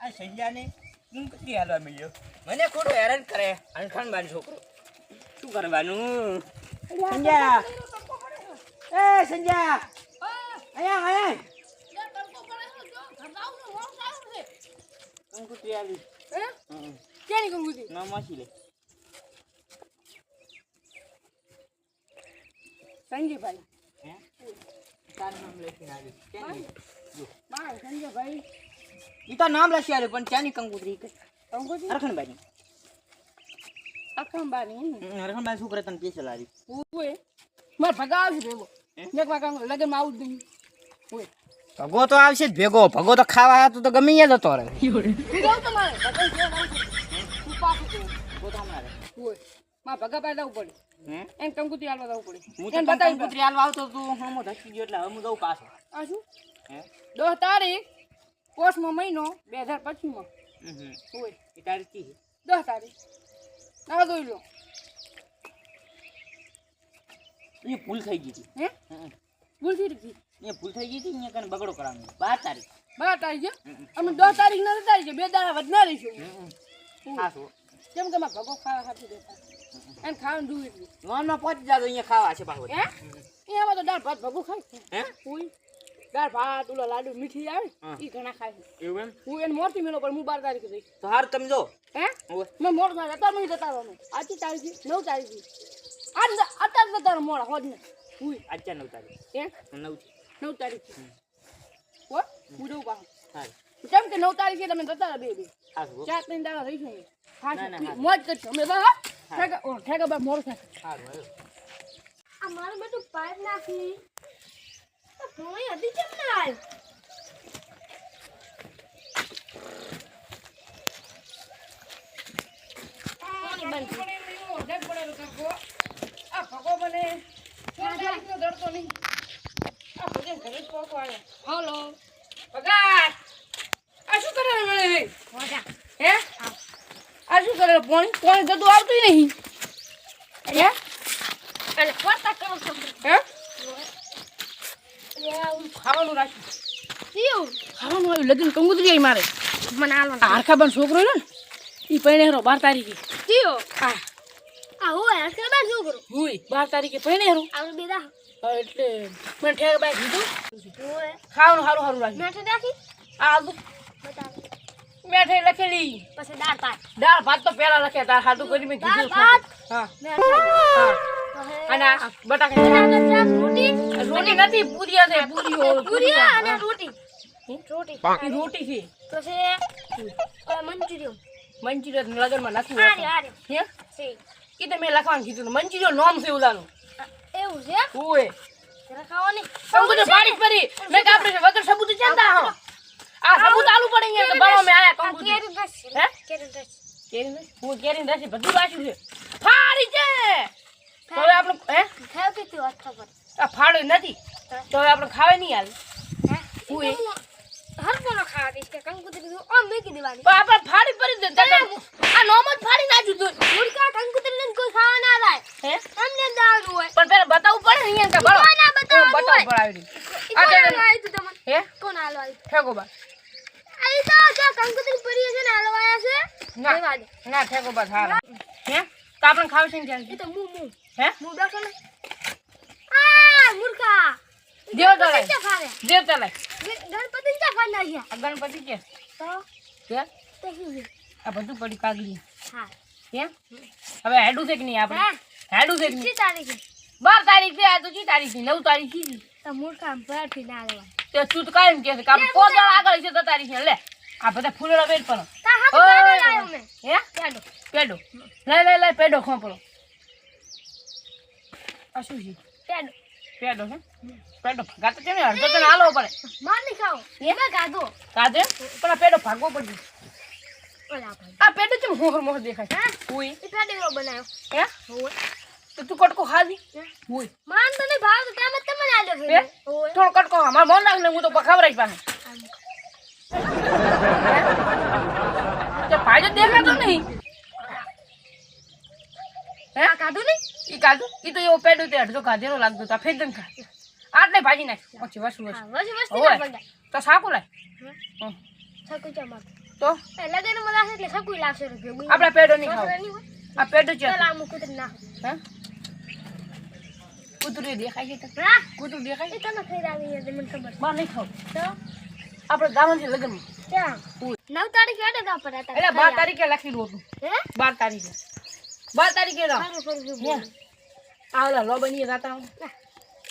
આ સંજ્ઞાને હું કદી હાલવા મળ્યો મને ખોટું હેરાન કરે. અણખાણ બાર છોકરો. શું કરવાનું? સંજ્યા એ સંજ્યા અહીંયા અહીંયા! કંકુત્રી આવી. ક્યાંની કંકુતરી ના માસી લે. સંજયભાઈ. હે? તારું નામ લખીને આવી ક્યાંની? સંજયભાઈ. તો નામ લખી આવ્યું પણ ત્યાંની કંકુત્રી કંકુતરી હરખણબાઈ અખંબાની એમ ને? શું કરે તને પેસલ લાવી ઓય માર ભગા આવશે ભેગો. એક વાર કાંઈ લગનમાં આવું જ નહીં. ઓય ભગો તો આવશે જ ભેગો. ભગો તો ખાવા આવ્યો તો ગમે ત્યાં જતો રહે ભેગા આવું તમારે ભગા જેમ આવશે. તું પાછું તો હમણાં રહે. ઓય મારે ભગા પાસે જવું પડે. હે? એને કંકુતરી હાલવા જવું પડે. હું તને બતાવી કંકુતરી હાલવા આવતો તું હમો ધસી ગયો એટલે હવે હું જઉં પાછો. આ શું? હે? દસ તારીખ. પોષમાં મહિનો બે હજાર પચીસમાં. હોય એ તારીખ કી દસ તારીખ. ના જોઈ લો. એ ભૂલ થઈ ગઈ હતી. હે? ભૂલ થઈ રીખી એ ભૂલ થઈ ગઈ હતી અહીંયા કને બગડો કરાવવાનો બાર તારીખ. બાર તારીખ. અમે દસ તારીખ ના તારીખે બે દાડા વધના રહીશું. કેમ કે મારા ભગો ખાવા ખાતી દેતા એને ખાવાનું એટલું નોનમાં પહોંચી જાજો અહીંયા ખાવા છે પાછું. હે? એ તો દાળ ભાત ભગો ખાય હે? હું દાળ ભાત ઓલા લાડુ મીઠી આવે એ ઘણા ખાય એવું એમ? હું એને મોરથી મેલો પણ હું બાર તારીખે જઈશ. તો હારું તમે જો. હે? મેં મોડમાં જતા નહીં જતા રહો આજની તારીખ નવ તારીખ. આજ અત્યારે જતા રહો મોડા હોજ ને. હું નવ તારીખ. હે? નવ નવ તારીખ. હો? હું જઉં પાછું. કેમ કે નવ તારીખે તમે જતા રહો બે બે. ચાર ત્રણ દાડા રહીશું ના, હા ના, હા. મોજ કરશું. અમે બરાબર ઠેકા ઠેકા થાય મારું બધું પાઇપ નાખી. ભોંય હતી કેમ ના આવ્યો દડતો નહીં આ શું કરે મને હે હે આ શું કરે પોણી પોણી ગદું આવતું નહીં હે અને ફરતા કરો છો હે ખાવાનું રાખ્યું ખાવાનું આવ્યું લગન કંગુતરી આવી મારે મને હરખાબાન છોકરો ને એ પહેણેરો બાર તારીખે. કયો આ આ હોય હસકા શું કરું હુઈ બાર તારીખે પહેણેરો આપણે બે દા હા, એટલે મેં ઠેક બાઈ કીધું. હોય. ખાવાનું સારું સારું રાખ્યું મેઠે નાખી આ મેઠે લખેલી. પછી દાળ ભાત. દાળ ભાત તો પેલા લખ્યા તાર હાથું કરી મેં કીધું હા. હા. અને બટાકા રોટી. નથી પૂરી છે. પૂરીઓ પૂરિયા અને રોટી. રોટી. રોટી છે. તો છે મંચુરિયન. મંચુરિયન લગનમાં હારે હતું. હારે હે? છે. ઈ તો લખવાનું કીધું મંચુરિયન નોમ છે ઉલાનું એવું છે? ઓય. પાડી. વગર સબૂત હો આ સબૂત આલુ પડે અહીંયા તો બાવા મેં આયા આ કેરી રસ. હે? કેરી રસ. કેરી ને હું કેરી ને બધું રાખ્યું છે ફાડી છે તો હવે આપણે હે ખાવ કે તું અચ્છા પર આ ફાળો નથી. તો હવે આપણે ખાવે નહીં હાલ. હું. એ હર ખાવા દઈશ કે કંકુતરી તું આમ મેકી દેવાની. પણ આપણે ફાડી પડી દે આ નોમ ફાડી નાખ્યું તું. મુર્ગા કંકુતરી ને કોઈ ખાવા ના લાય. હે? એમને દાવાનું હોય. પણ પેલા બતાવવું પડે ને અહીંયા બળો કોના બતાવવું હોય? પડે આવી આ કે હાલવા તું તમને? હે? કોણ હાલવા ઠેકો બા આ તો જો કંકુતરી પડી છે ને હાલવા છે. ના. ના ઠેકો બા સારા હે? તો આપણે ખાવ છે ને એ તો મું મું. હે? મું બેઠો ને. આ મૂર્ખા. દેવ તલાય દેવ તલાય ગણપતિ ક્યાં ફાડ નાખ્યા આ ગણપતિ કે? તો? કે? આ બધું પડી કાગલી હા. હે? હવે હેડું છે કે નહીં આપણે? હેડું છે કે નહીં? તારીખે. બાર તારીખ છે આ તો ચી તારીખ છે નવ તારીખ છે તો મૂર્ખા ભરથી ના હાલવા તે તું કાયમ કે છે કામ પોદળ આગળ છે તો તારીખ લે. આ બધા. પેડો લાવ્યો મેં. હે? પેડો. પેડો. લઈ લઈ લઈ પેડો ખોપરો આ શું છે? પેડો. પેડો છે. પેડો ગાતો છે ને અડધો તને હાલવો પડે. માર નહીં ખાઓ એમાં ગાધો. કાજે પણ પેડો ભાગવો પડશે. આ પેડો કેમ મોહર મોહર દેખાય? હા? હોય એ પેડો બનાવ્યો. હે? હોય તો તું કટકો ખાધી? હોય માન તો નહીં ભાવ તો તેમ જ તમને આલ્યો હે? થોડો કટકો અમાર મન રાખ ને હું તો ખવડાવી પાને તે ભાઈ જ દેખાતો નહીં. હે? આ કાઢું નહીં? ઈ કાઢું? તો એવો પેડો તે અડધો કાઢેલો લાગતો તો ફેર આટલે ભાજી નાખ. વસુ વસુ તો સાકું લાય તો? એ લાગશે એટલે લાગશે રૂપિયો. બી. નહીં ખાવ? આ પેટો છે ચાલ આ કૂતરી નાખું. હે? કૂતરું દેખાય છે તને? દેખાય એ ખાઈ આવી મને ખબર છે. બહાર નહીં ખાવ. તો? આપણે ગામમાં છે લગ્નમાં. ક્યાં? નવ તારીખે તો હતા. એટલે બાર તારીખે લખી દઉં હે? બાર તારીખે. બાર તારીખે રાવ સારું સારું હે. બોલ. આ ઓલા લોબની રાતા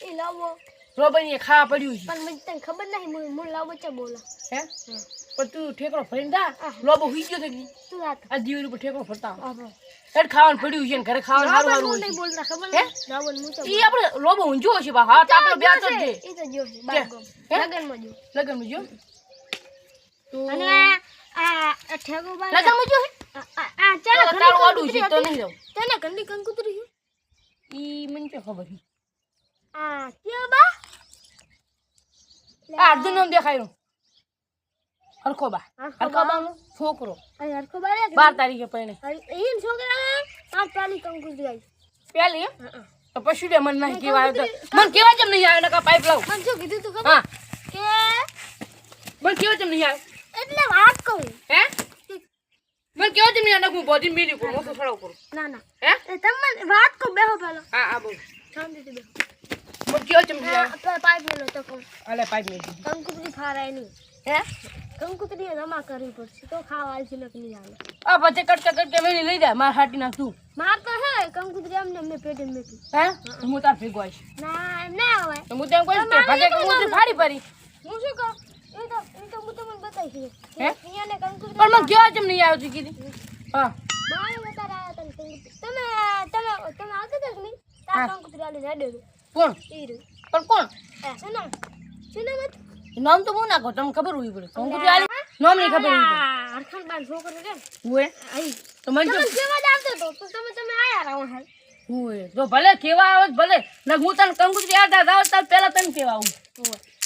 એ લાવો. લોબની ખાવા પડ્યું છે. પણ મને તને ખબર નહીં હું હું લાવો છે બોલા. હે? પણ તું ઠેકડો ફરીને જા. લોબો હુઈ ગયો તકી તું રાત આ દીવર ઉપર ઠેકડો ફરતા. આવો ખાવાનું પડ્યું છે ને ઘરે ખાવાનું સારું સારું નહીં બોલતા ખબર હે? લાવો હું તો ઈ આપણે લોબો ઊંજો છે બા. હા તો આપણે બે તો જ ઈ તો જો છે? લગનમાં જો. લગનમાં જો. તો અને આ આ બા લગનમાં જો. આ આ- આ ચાલો તો ઘણી તારું આડું છે તો નહીં જાઉં તને કંડી કંકુતરી છે? ઈ મને શું ખબર છે? આ ક્યાં બા? આ અર્જુન નામ દેખાયું. હરખો બા. હરખો હરખો બા. બાનો છોકરો. હરખો તારીખે પરણે. છોકરાને પાંચ ચાલી કંકુતરી આવી. પેલી. તો પછી દે મને નહીં કેવા આવ્યો મને કેવા કેમ નહીં આવ્યો નકા પાઇપ લાવ. મને શું કીધું તું ખબર? કે મને કેવા કેમ નહીં આવ્યો એટલે વાત કહું. હે? મને કેવો કેમ અનક હું બોધી મેલી પર મોટો સડાવ કરું. ના ના. હે? એ તમે વાત કો બેહો પેલો હા હા બોલ. શાંતિથી બેહો. મને? કેવો આવ્યો પાઇપ મેલો તો કહું. અલે પાઇપ મેલી કંકુતરી ફારાય નહીં. હે? કંકુતરી જમા કરવી પડશે તો ખાવા આવશે ને નહીં આવે આ પછી કટકા કટકા મેલી લઈ જાય માર હાટી નાખ તું. માર તો હે કંકુતરી અમને મેં પેટે મેકી હે? હું તાર ભેગો આવીશ. ના એમ ના આવે તો હું તેમ કોઈ ભાગે કંકુતરી ફાડી પડી હું શું કહું? પણ મેં ગયો કેમ નહીં આવ્યો છું કીધી હા. કે કોણ? પણ કોણ? નામ? તો હું નાખો તમને ખબર હોવી પડે. કંકુતરી આલી નામ નહીં ખબર હોવી પડે. બાર છોકરો છે ને? તો મને કેવા જ આવતો તો તો તમે તમે આયા રહો હાલ. હુએ. જો ભલે કેવા આવે ભલે. ને હું તને કંકુતરી આટા દાવ તાર પહેલા તને કેવા આવું.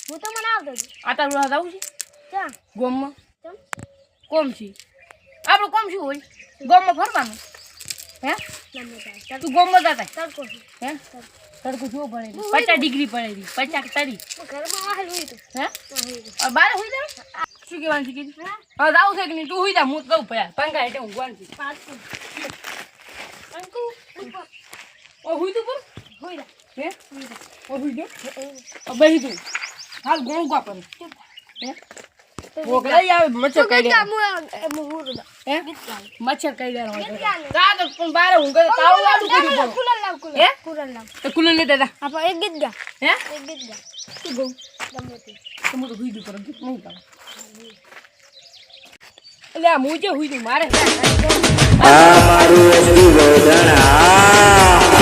હું તો મને આવતો હતો તારું રૂડા આવું છે? ક્યાં ગોમમાં? કોમ છે? આપણું કોમ શું હોય? ગોમમાં ફરવાનું? હે? તું ગોમમાં જતા તડકો હે? તડકો જોવો પડે પચાસ ડિગ્રી પડેલી પચાસ તારી. હોય હે? હોય. આ બારે હોઈ જા શું કહેવાનું છે કીધું? હા? જાવ છે કે નહીં? તું હોઈ જા હું કહું પયા પંખા હેઠે ઊંઘવાનું છે. ઓ હુઈ તું પર હોય રા. હે? ઓ હુઈ જો બેહી તું હાલ ગોળ ગા પર હે ઓગળાઈ આવે મચ્છર કઈ ગીત ગા, દે ગીત ગા. મચ્છર કઈ દે ગીત ગા ને. તા તો પણ બારે ઊંઘે તો તાવ કર્યું પણ કુલર લાવ, કુલર. હે? કુલર લાવ. તો કુલર લે દાદા આપણે એક ગીત ગા. હે એક ગીત ગા. તે. તો હું તો હુઈ દઉં પર નહીં કરે એટલે આ હું જે હુઈ દઉં મારે આ મારું એસટી ગોધણ આ